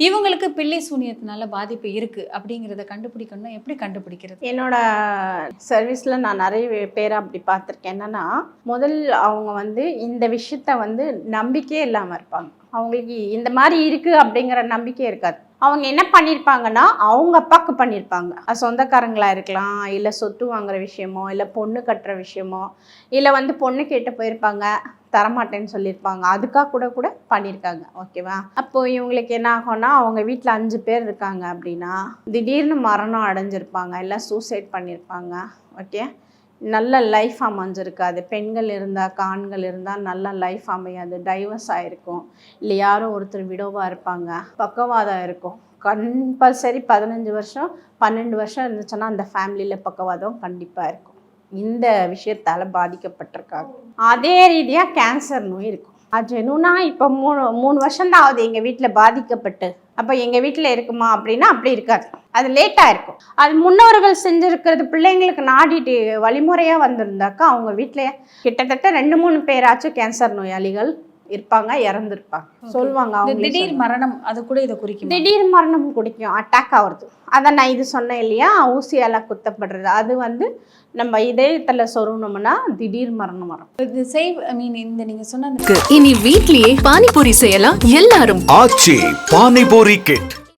இவங்களுக்கு பிள்ளை சூனியத்தினால பாதிப்பு இருக்கு அப்படிங்கிறத கண்டுபிடிக்கணும்னா எப்படி கண்டுபிடிக்கிறது? என்னோட சர்வீஸ்ல நான் நிறைய பேரை அப்படி பார்த்துருக்கேன். என்னன்னா முதல் அவங்க வந்து இந்த விஷயத்த வந்து நம்பிக்கையே இல்லாமல் இருப்பாங்க. அவங்களுக்கு இந்த மாதிரி இருக்கு அப்படிங்கிற நம்பிக்கை இருக்காது. அவங்க என்ன பண்ணியிருப்பாங்கன்னா அவங்க அப்பாவுக்கு பண்ணியிருப்பாங்க சொந்தக்காரங்களா இருக்கலாம் இல்லை சொத்து வாங்குற விஷயமோ இல்லை பொண்ணு கட்டுற விஷயமோ இல்லை வந்து பொண்ணு கேட்டு போயிருப்பாங்க. தரமாட்டேன்னு சொல்லியிருப்பாங்க. அதுக்காக கூட கூட பண்ணியிருக்காங்க. ஓகேவா அப்போ இவங்களுக்கு என்ன ஆகும்னா அவங்க வீட்டில் அஞ்சு பேர் இருக்காங்க அப்படின்னா திடீர்னு மரணம் அடைஞ்சிருப்பாங்க. இல்லை சூசைட் பண்ணியிருப்பாங்க ஓகே நல்ல லைஃப் அமைஞ்சிருக்காது. பெண்கள் இருந்தால் ஆண்கள் இருந்தால் நல்ல லைஃப் அமையாது. டைவர்ஸ் ஆகிருக்கும் இல்லை யாரும் ஒருத்தர் விடோவாக இருப்பாங்க. பக்கவாதம் இருக்கும். கம்பல்சரி பதினஞ்சு வருஷம் பன்னெண்டு வருஷம் இருந்துச்சுன்னா அந்த ஃபேமிலியில் பக்கவாதம் கண்டிப்பாக இருக்கும். இந்த விஷயத்தால் பாதிக்கப்பட்டிருக்காங்க. அதே ரீதியாக கேன்சர் நோய் இருக்கும். அது ஜெனுனா இப்போ மூணு மூணு வருஷம்தான் ஆகுது. எங்கள் வீட்டில் பாதிக்கப்பட்டு. அப்போ எங்கள் வீட்டில் இருக்குமா அப்படின்னா அப்படி இருக்காது. அது லேட்டாக இருக்கும். அது முன்னோர்கள் செஞ்சுருக்கிறது பிள்ளைங்களுக்கு நாடிட்டு வழிமுறையாக வந்திருந்தாக்கா அவங்க வீட்டில் கிட்டத்தட்ட ரெண்டு மூணு பேராச்சும் கேன்சர் நோயாளிகள் இருப்பாங்க இறந்துருப்பாங்க. சொல்லுவாங்க அவங்க திடீர் மரணம் அது கூட இதை குறிக்கும்? திடீர் மரணம் குடிக்கும் அட்டாக் ஆகுறது. அதை நான் இது சொன்னேன் இல்லையா ஊசியால் குத்தப்படுறது. அது வந்து நம்ம இதயத்தில் சொருகணும்னா திடீர் மரணம் வரும். இது சேவ் ஐ மீன் இந்த நீங்க சொன்ன அந்த இனி வீட்லயே பானிபூரி செய்யலாம் எல்லாரும். ஆச்சி பானிபூரி கிட்